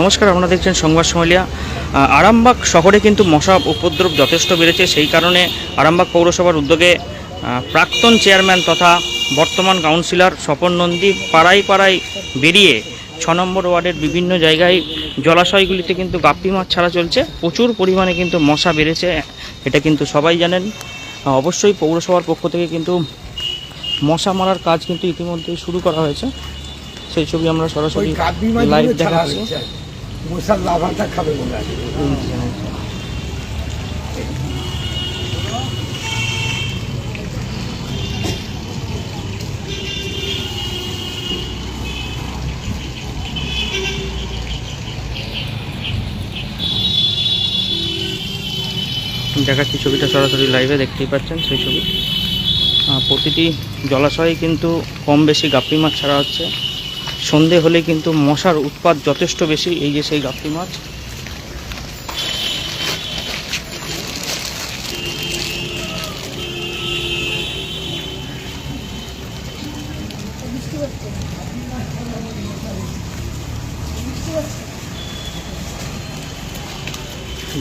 নমস্কার আপনারা দেখছেন সংবাদ সমালিয়া। আরামবাগ শহরে কিন্তু মশা উপদ্রব যথেষ্ট বেড়েছে। সেই কারণে আরামবাগ পৌরসভার উদ্যোগে প্রাক্তন চেয়ারম্যান তথা বর্তমান কাউন্সিলর স্বপন নন্দী পাড়ায় পাড়ায় বেরিয়ে ছ নম্বর ওয়ার্ডের বিভিন্ন জায়গায় জলাশয়গুলিতে কিন্তু গাপ্পি মাছ ছাড়া চলছে। প্রচুর পরিমাণে কিন্তু মশা বেড়েছে এটা কিন্তু সবাই জানেন। অবশ্যই পৌরসভার পক্ষ থেকে কিন্তু মশা মারার কাজ কিন্তু ইতিমধ্যেই শুরু করা হয়েছে। সেই ছবি আমরা সরাসরি লাইভ দেখাচ্ছি। মশার লাভাটা খাবে বলে আছে। দেখাচ্ছি ছবিটা সরাসরি লাইভে দেখতেই পাচ্ছেন সেই ছবি প্রতিটি জলাশয়ে কিন্তু কম বেশি গাপ্পি মাছ ছাড়া হচ্ছে সন্ধে হলে কিন্তু মশার উৎপাত যথেষ্ট বেশি, এই যে সেই গাপ্পি মাছ।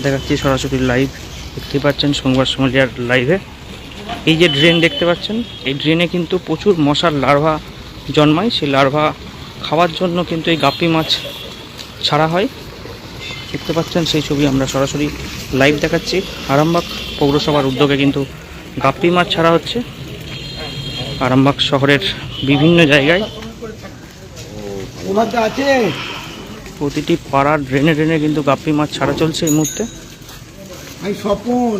দেখাচ্ছি সরাসরি লাইভ দেখতে পাচ্ছেন সোমবার সমালিয়ার লাইভে এই যে ড্রেন দেখতে পাচ্ছেন, এই ড্রেনে কিন্তু প্রচুর মশার লার্ভা জন্মায়। সেই লার্ভা খাওয়ার জন্য কিন্তু এই গাপ্পি মাছ ছাড়া হয়। দেখতে পাচ্ছেন সেই ছবি আমরা সরাসরি লাইভ দেখাচ্ছি। আরামবাগ পৌরসভার উদ্যোগে কিন্তু গাপ্পি মাছ ছাড়া হচ্ছে। আরামবাগ শহরের বিভিন্ন জায়গায়। প্রতিটি পাড়ার ড্রেনে ড্রেনে কিন্তু গাপ্পি মাছ ছাড়া চলছে এই মুহূর্তে। স্বপন।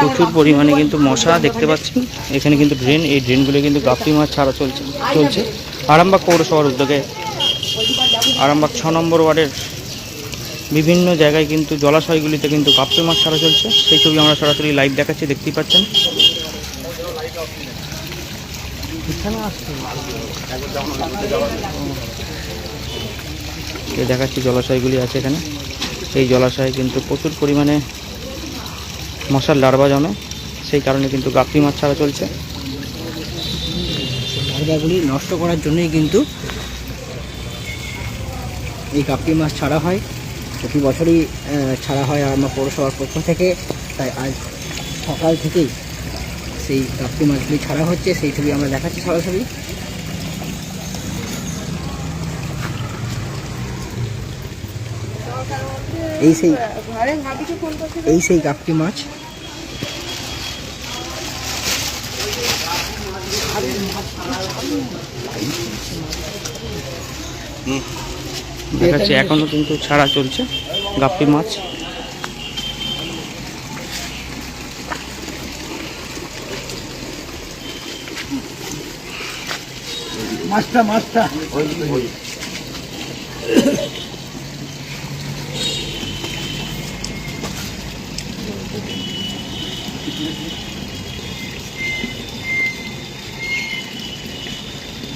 প্রচুর পরিমাণে কিন্তু মশা দেখতে পাচ্ছেন এখানে কিন্তু ড্রেন এই ড্রেনগুলো কিন্তু গাপ্পি মাছ ছাড়া চলছে চলছে। আরামবাগ পৌরসভার উদ্যোগে আরামবাগ ছ নম্বর ওয়ার্ডের বিভিন্ন জায়গায় কিন্তু জলাশয়গুলিতে কিন্তু গাপ্পি মাছ ছাড়া চলছে। সেই ছবি আমরা সরাসরি লাইভ দেখাচ্ছি, দেখতেই পাচ্ছেন। দেখাচ্ছি জলাশয়গুলি আছে এখানে। এই জলাশয়ে কিন্তু প্রচুর পরিমাণে মশার লার্ভা জমে, সেই কারণে কিন্তু গাপ্পি মাছ ছাড়া চলছে। জায়গাগুলি নষ্ট করার জন্যই কিন্তু এই কাপ্পি মাছ ছাড়া হয়। প্রতি বছরই ছাড়া হয় আমার পৌরসভার পক্ষ থেকে। তাই আজ সকাল থেকেই সেই কাপ্পি মাছগুলি ছাড়া হচ্ছে সেই ছবি আমরা দেখাচ্ছি সরাসরি। এই সেই এই সেই কাপ্পি মাছ। দেখাচ্ছি এখনও কিন্তু ছাড়া চলছে গাপ্পি মাছ। মাছটা মাছটা।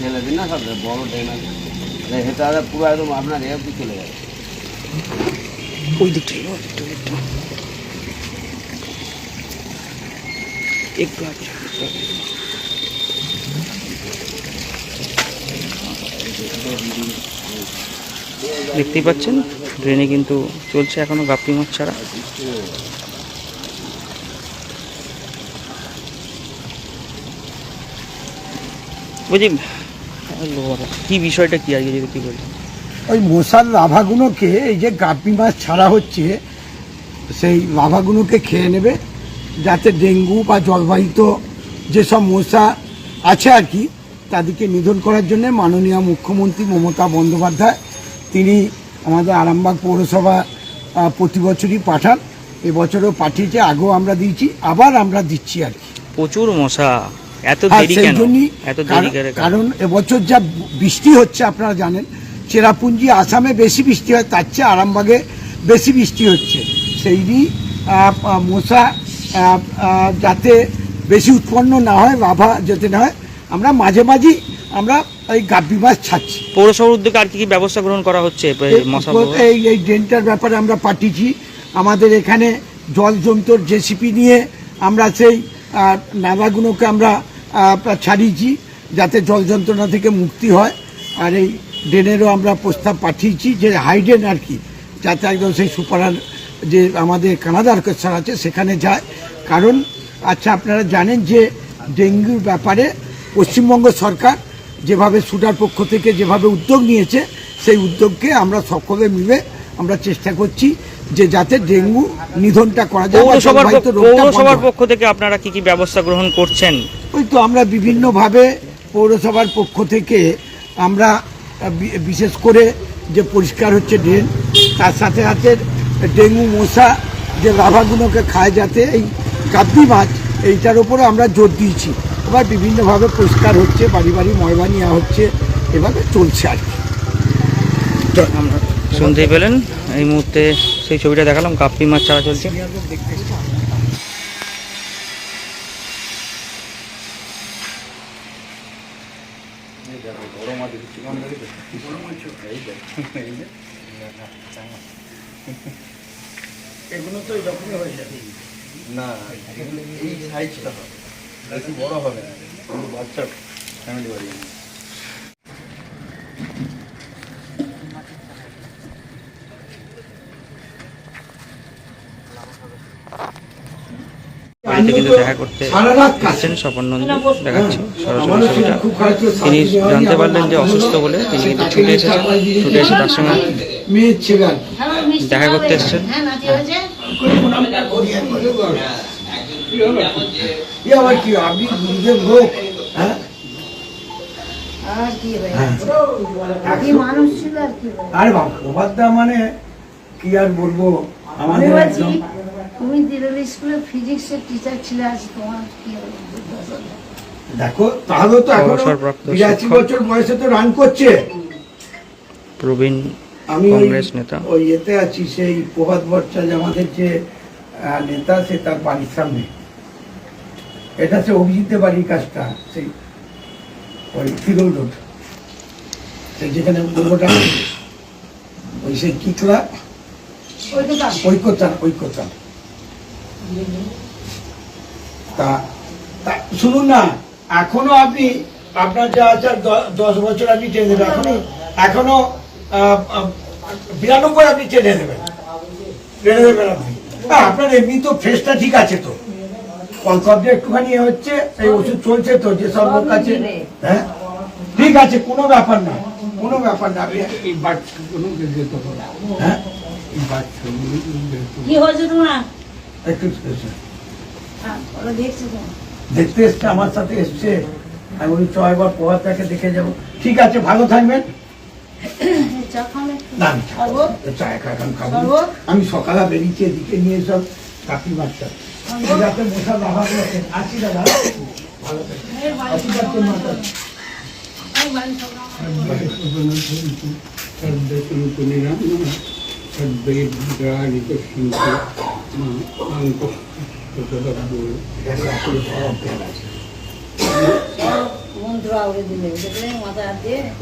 ঢেলে দিন না সব বড় ড্রেন আছে হেঁটে পুরো একদম আপনার এ অব্দি চলে যাবে। ওই দিকটা, ওই দিকটা। একটু দেখতেই পাচ্ছেন ড্রেনে কিন্তু চলছে এখনও গাপ্পি মাছ ছাড়া। বলছি কি বিষয়টা কি আজকে যদি কি বলছেন ওই মশার লাভাগুলোকে এই যে গাপ্পি মাছ ছাড়া হচ্ছে সেই লাভাগুলোকে খেয়ে নেবে যাতে ডেঙ্গু বা জলবাহিত যেসব মশা আছে আর কি তাদেরকে নিধন করার জন্য মাননীয় মুখ্যমন্ত্রী মমতা বন্দ্যোপাধ্যায় তিনি আমাদের আরামবাগ পৌরসভা প্রতি বছরই পাঠান। এবছরও পাঠিয়েছে আগেও আমরা দিয়েছি আবার আমরা দিচ্ছি আর কি। প্রচুর মশা এত দেরি কেন? এত দেরি কারণ- করে কারণ এবছর যা বৃষ্টি হচ্ছে আপনারা জানেন চেরাপুঞ্জি আসামে বেশি বৃষ্টি হয় তার চেয়ে আরামবাগে বেশি বৃষ্টি হচ্ছে। আহ, মশা যাতে বেশি উৎপন্ন না হয় লাভা যাতে না হয় আমরা মাঝে মাঝেই আমরা এই গাব্বি মাছ ছাড়ছি। পৌরসভার উদ্যোগে আর কি কি ব্যবস্থা গ্রহণ করা হচ্ছে এই এই ড্রেনটার ব্যাপারে আমরা পাঠিয়েছি। আমাদের এখানে জল জমতোর জেসিপি নিয়ে আমরা সেই নালাগুলোকে আমরা ছাড়িয়েছি যাতে জল যন্ত্রণা থেকে মুক্তি হয়। আর এই ড্রেনেরও আমরা প্রস্তাব পাঠিয়েছি যে হাইড্রেন আর কি, যাতে একদম সেই সুপারার যে আমাদের কানাডার কোশ্চার আছে সেখানে যায়। কারণ আচ্ছা আপনারা জানেন যে ডেঙ্গুর ব্যাপারে পশ্চিমবঙ্গ সরকার যেভাবে সুডার পক্ষ থেকে যেভাবে উদ্যোগ নিয়েছে, সেই উদ্যোগকে আমরা সকলে মিলে আমরা চেষ্টা করছি। যে যাতে ডেঙ্গু নিধনটা করা যায় পৌরসভার পক্ষ- থেকে আপনারা কি কি ব্যবস্থা গ্রহণ করছেন? ওই তো আমরা বিভিন্নভাবে পৌরসভার পক্ষ থেকে আমরা বিশেষ করে যে পরিষ্কার হচ্ছে ড্রেন তার সাথে সাথে ডেঙ্গু মশা যে লাভাগুলোকে খায় যাতে এই কাব্বি মাছ এইটার উপরে আমরা জোর দিয়েছি। এবার বিভিন্নভাবে পরিষ্কার হচ্ছে বাড়ি বাড়ি ময়বা নেওয়া হচ্ছে এভাবে চলছে আর কি। শুনতেই পেলেন। এই মুহূর্তে সেই ছবিটা দেখালাম কাপ্পি মাছ ছাড়া চলছে। এগুলো তো এরকমই হয়ে যাবে। না এগুলো এই সাইজটা হবে। বেশি বড় হবে না। ফ্যামিলি বাড়ি বাড়িতে কিন্তু দেখা করতে আসছেন স্বপন নন্দী দেখাচ্ছি সরাসরি ছবিটা তিনি জানতে পারলেন যে অসুস্থ বলে তিনি কিন্তু ছুটে এসেছেন। ছুটে এসে তার সঙ্গে কি। দেখা করতে এসেছেন। হ্যাঁ আপনি গুরুদেব লোক হ্যাঁ? আর বাবা প্রভাতদা মানে কি আর বলব? আমাদের একদম তুমি স্কুলে ফিজিক্সের টিচার ছিলে আজ তোমার কি দেখো তাহলে তো এখন বিরাশি বছর বয়সে তো রান করছে। প্রবীণ আমি কংগ্রেস নেতা। ওই এতে আছি সেই প্রভাত ভট্টাচার্য আমাদের যে নেতা সে তার বাড়ির সামনে। এটা সে অভিজিতের বাড়ির কাজটা সেই ওই ফিরোল রোড। সেই যেখানে ওই সেই ঐক্যতান ঐক্যতান তা তা শুনুন না এখনও আপনি আপনার যা আছে দশ বছর আপনি টেনে দেবেন এখনও এখনও বিরানব্বই আপনি টেনে দেবেন। টেনে দেবেন আপনি। আপনার এমনি তো ফেসটা ঠিক আছে তো। একটুখানি হচ্ছে এই ওষুধ চলছে তো যে সব লোক আছে হ্যাঁ? ঠিক আছে কোনো ব্যাপার না কোনো ব্যাপার না আপনি এই বাচ্চাগুলো হ্যাঁ? কি হয়েছে তোমার? একটু। হ্যাঁ, দেখতে এসছে আমার সাথে এসছে আমি বলি চ পোহাটাকে দেখে যাব ঠিক আছে ভালো থাকবেন আমি সকালে বেরিয়েছি এদিকে নিয়ে সব কাকি বাচ্চা যাতে মশা লাভা করেছেন আসি দাদা ভালো থাকবেন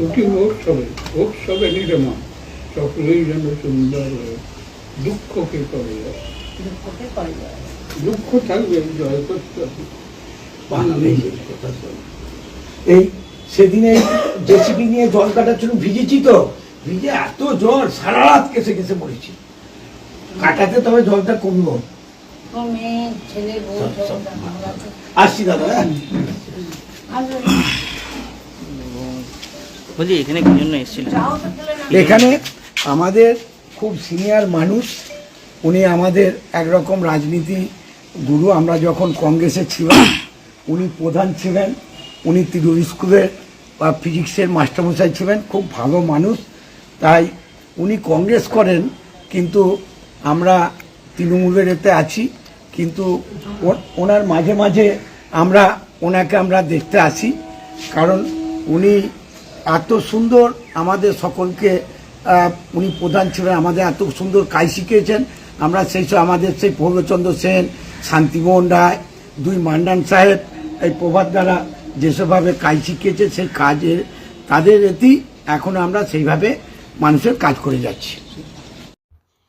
অতি উৎসবে উৎসবে নিরমা সকলেই যেন সুন্দর হয় দুঃখকে করে দুঃখ থাকবে জয় করতে। এই সেদিনে জেসিপি নিয়ে জল কাটার জন্য ভিজেছি তো? ভিজে এত জ্বর সারা রাত কেসে কেসে পড়েছি কাটাতে তবে জলটা কমলো। আসছি দাদা হ্যাঁ। বলছি এখানে কি জন্য না এখানে আমাদের খুব সিনিয়র মানুষ উনি আমাদের একরকম রাজনীতি গুরু। আমরা যখন কংগ্রেসে ছিলাম উনি প্রধান ছিলেন উনি তিরুর স্কুলের বা ফিজিক্সের মাস্টারমশাই ছিলেন খুব ভালো মানুষ। তাই উনি কংগ্রেস করেন কিন্তু আমরা তৃণমূলের এতে আছি, কিন্তু ওনার মাঝে মাঝে আমরা ওনাকে আমরা দেখতে আসি, কারণ উনি এত সুন্দর আমাদের সকলকে উনি প্রধান ছিলেন, আমাদের এত সুন্দর কাজ শিখিয়েছেন। আমরা সেই সব আমাদের সেই পূর্ণচন্দ্র সেন, শান্তিমোহন রায়, দুই মান্ডান সাহেব, এই প্রভাত দ্বারা যেসবভাবে কাজ শিখিয়েছে সেই কাজের, তাদের এতেই এখন আমরা সেইভাবে মানুষের কাজ করে যাচ্ছি।